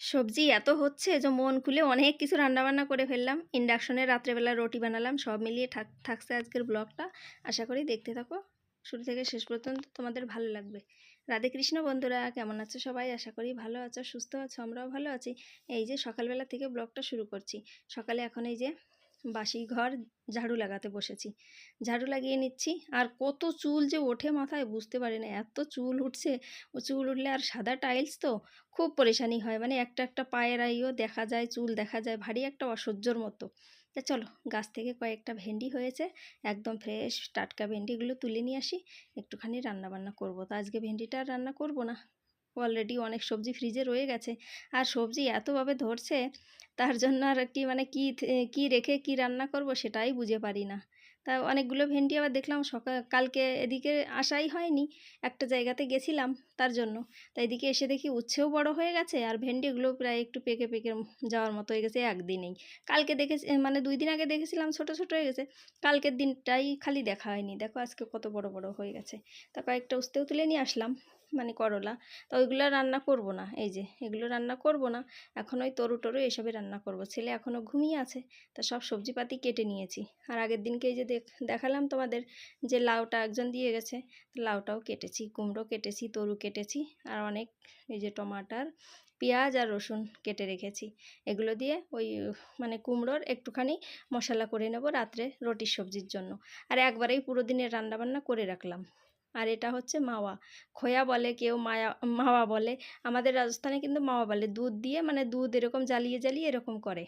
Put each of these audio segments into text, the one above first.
সবজি এত হচ্ছে যে মন খুলে অনেক কিছু রান্নাবান্না করে ফেললাম। ইন্ডাকশনে রাত্রেবেলা রুটি বানালাম, সব মিলিয়ে থাক, থাকছে আজকের ব্লগটা। আশা করি দেখতে থাকো। শুরু থেকে শেষ পর্যন্ত তোমাদের ভালো লাগবে। রাধে কৃষ্ণ বন্ধুরা, কেমন আছো সবাই? আশা করি ভালো আছো, সুস্থ আছো, আমরাও ভালো আছি। এই যে সকালবেলা থেকে ব্লগটা শুরু করছি। সকালে এখন এই যে বাসি ঘর ঝাড়ু লাগাতে বসেছি। ঝাড়ু লাগিয়ে নিচ্ছি। আর কত চুল যে ওঠে মাথায় বুঝতে পারি না। এত চুল উঠছে। ও চুল উঠলে আর সাদা টাইলস তো? খুব পরেশানি হয়। মানে একটা একটা পায়ের আইও দেখা যায়, চুল দেখা যায়। ভারী একটা অসহ্যর মতো। তা চলো, গাছ থেকে কয়েকটা ভেন্ডি হয়েছে। একদম ফ্রেশ টাটকা ভেন্ডিগুলো তুলে নিয়ে আসি। একটুখানি রান্না বান্না করব। তো আজকে ভেন্ডিটা রান্না করব না। অলরেডি অনেক সবজি ফ্রিজে রয়ে গেছে। আর সবজি এতভাবে ধরছে, তার জন্য আর কি মানে কি কি রেখে কি রান্না করব সেটাই বুঝে পারি না। তা অনেকগুলো ভেন্ডি আবার দেখলাম সকাল কালকে এদিকে আসাই হয়নি, একটা জায়গাতে গেছিলাম তার জন্য। তাই এদিকে এসে দেখি উচ্ছেও বড় হয়ে গেছে, আর ভেন্ডিগুলো প্রায় একটু পেকে পেকে যাওয়ার মতো হয়ে গেছে একদিনেই। কালকে দেখে মানে দুই দিন আগে দেখেছিলাম ছোট ছোট হয়ে গেছে, কালকের দিনটাই খালি দেখা হয়নি। দেখো আজকে কত বড় বড় হয়ে গেছে। তা কয়েকটা উস্তেও তুলে নিয়ে আসলাম। মানে করলা। তো ওইগুলো রান্না করব না। এই যে, এগুলো রান্না করব না। এখন ওই তরু টরু এসবই রান্না করব। ছেলে এখনও ঘুমিয়ে আছে। তা সব সবজিপাতি কেটে নিয়েছি। আর আগের দিনকে এই যে দেখালাম তোমাদের যে লাউটা একজন দিয়ে গেছে। লাউটাও কেটেছি, কুমড়ো কেটেছি, তরু কেটেছি, আর অনেক এই যে টমাটার, পেঁয়াজ আর রসুন কেটে রেখেছি। এগুলো দিয়ে ওই মানে কুমড়োর একটুখানি মশলা করে নেব রাত্রে রুটির সবজির জন্য। আর একবারেই পুরো দিনের রান্নাবান্না করে রাখলাম। আর এটা হচ্ছে মাওয়া। খোয়া বলে, কেউ মায়া, মাওয়া বলে। আমাদের রাজস্থানে কিন্তু মাওয়া বলে। দুধ দিয়ে মানে দুধ এরকম জ্বালিয়ে জ্বালিয়ে এরকম করে।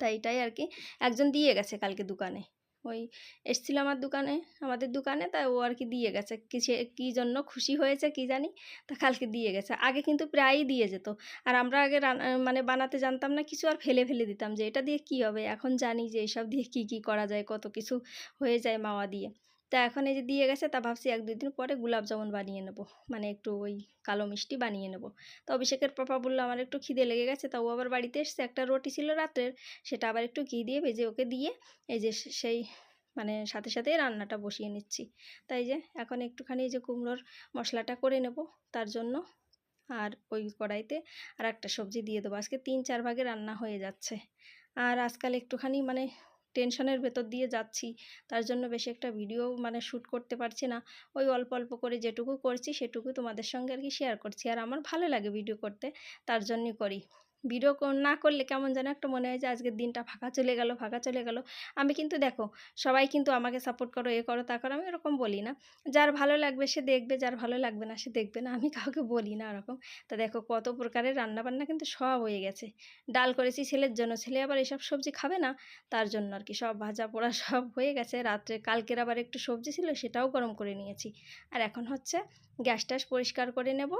তাই এটাই আর কি। একজন দিয়ে গেছে কালকে দোকানে। ওই এসছিল আমার দোকানে, আমাদের দোকানে তাই ও আর কি দিয়ে গেছে। কিসে, কী জন্য খুশি হয়েছে কি জানি, তা কালকে দিয়ে গেছে। আগে কিন্তু প্রায়ই দিয়ে যেত। আর আমরা আগে মানে বানাতে জানতাম না, কিছু আর ফেলে ফেলে দিতাম যে এটা দিয়ে কি হবে? এখন জানি যে এইসব দিয়ে কি কি করা যায়, কত কিছু হয়ে যায় মাওয়া দিয়ে। তা এখন এই যে দিয়ে গেছে, তা ভাবছি এক দুই দিন পরে জামুন বানিয়ে নেব। মানে একটু ওই কালো মিষ্টি বানিয়ে নেব। তো অভিষেকের পাপা বলল, আমার একটু খিদে লেগে গেছে। তা ও আবার বাড়িতে এসছে। একটা রুটি ছিল রাত্রের, সেটা আবার একটু ঘি দিয়ে ভেজে ওকে দিয়ে এই যে সেই মানে সাথে সাথে রান্নাটা বসিয়ে নিচ্ছি। তাই যে এখন একটুখানি এই যে কুমড়োর মশলাটা করে নেব তার জন্য। আর ওই কড়াইতে আর একটা সবজি দিয়ে দেবো। আজকে তিন চার ভাগে রান্না হয়ে যাচ্ছে। আর আজকাল একটুখানি মানে টেনশনের ভেতর দিয়ে যাচ্ছি। তার জন্য বেশি একটা ভিডিও মানে শ্যুট করতে পারছি না। ওই অল্প অল্প করে যেটুকু করছি সেটুকু তোমাদের সঙ্গে আর কি শেয়ার করছি। আর আমার ভালো লাগে ভিডিও করতে, তার জন্যই করি। ভিডিও না করলে কেমন যেন একটা মনে হয় যে আজকের দিনটা ফাঁকা চলে গেল, ফাঁকা চলে গেল। আমি কিন্তু দেখো, সবাই কিন্তু আমাকে সাপোর্ট করো, এ করো, তা করো, আমি এরকম বলি না। যার ভালো লাগবে সে দেখবে, যার ভালো লাগবে না সে দেখবে না, আমি কাউকে বলি না ওরকম। তা দেখো কত প্রকারের রান্নাবান্না কিন্তু সব হয়ে গেছে। ডাল করেছি ছেলের জন্য, ছেলে আবার এসব সবজি খাবে না, তার জন্য আর কি সব ভাজা পোড়া সব হয়ে গেছে। রাত্রে কালকের আবার একটু সবজি ছিল, সেটাও গরম করে নিয়েছি। আর এখন হচ্ছে গ্যাস ট্যাস পরিষ্কার করে নেব,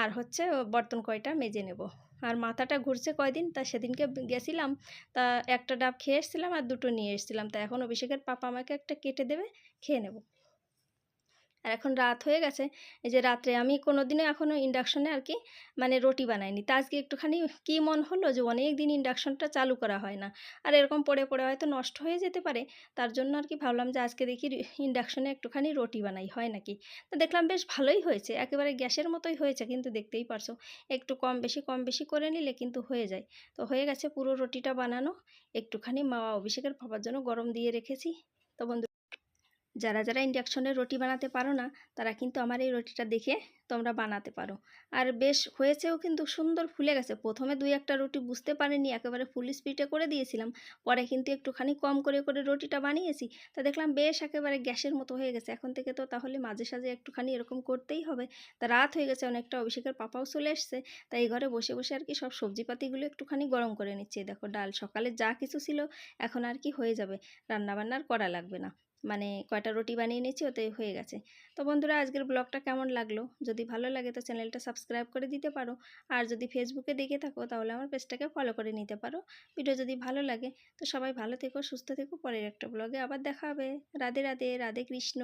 আর হচ্ছে বর্তন কয়টা মেজে নেব। আর মাথাটা ঘুরছে কয়দিন, তা সেদিনকে গেছিলাম, তা একটা ডাব খেয়ে এসেছিলাম আর দুটো নিয়ে এসেছিলাম, তা এখন অভিষেকের পাপা আমাকে একটা কেটে দেবে, খেয়ে নেব। আর এখন রাত হয়ে গেছে। এই যে রাত্রে আমি কোনো দিনও এখনও ইন্ডাকশনে আর কি মানে রুটি বানাইনি। তা আজকে একটুখানি কী মন হলো যে অনেক দিন ইন্ডাকশনটা চালু করা হয় না। আর এরকম পড়ে পড়ে হয়তো নষ্ট হয়ে যেতে পারে। তার জন্য আর কি ভাবলাম যে আজকে দেখি ইন্ডাকশনে একটুখানি রুটি বানাই, হয় নাকি তো দেখলাম বেশ ভালোই হয়েছে। একেবারে গ্যাসের মতোই হয়েছে কিন্তু দেখতেই পারছ। একটু কম বেশি কম বেশি করে নিলে কিন্তু হয়ে যায়। তো হয়ে গেছে পুরো রুটিটা বানানো। একটুখানি মাওয়া অভিষেকের পাবার জন্য গরম দিয়ে রেখেছি। তো বন্ধু যারা যারা ইন্ডাকশনের রুটি বানাতে পারো না, তারা কিন্তু আমার এই রুটিটা দেখে তোমরা বানাতে পারো। আর বেশ হয়েছেও কিন্তু সুন্দর ফুলে গেছে। প্রথমে দুই একটা রুটি বুঝতে পারিনি, একেবারে ফুল স্পিডে করে দিয়েছিলাম। পরে কিন্তু একটুখানি কম করে করে রুটিটা বানিয়েছি। তা দেখলাম বেশ একেবারে গ্যাসের মতো হয়ে গেছে। এখন থেকে তো তাহলে মাঝে সাঝে একটুখানি এরকম করতেই হবে। তা রাত হয়ে গেছে, অনেকটা অভিষেকের পাপাও চলে এসছে। তাই এই ঘরে বসে বসে আর কি সব সবজিপাতিগুলো একটুখানি গরম করে নিচ্ছি। দেখো ডাল, সকালে যা কিছু ছিল, এখন আর কি হয়ে যাবে। রান্নাবান্নার করা লাগবে না। মানে কয়টা রুটি বানিয়ে নিয়েছি ওতে হয়ে গেছে। তো বন্ধুরা, আজকের ব্লগটা কেমন লাগল? যদি ভালো লাগে তো চ্যানেলটা সাবস্ক্রাইব করে দিতে পারো। আর যদি ফেসবুকে দেখে থাকো, তাহলে আমার পেজটাকে ফলো করে নিতে পারো। ভিডিও যদি ভালো লাগে, তো সবাই ভালো থেকো, সুস্থ থেকো। পরের একটা ব্লগে আবার দেখা হবে। রাধে রাধে রাধে কৃষ্ণ।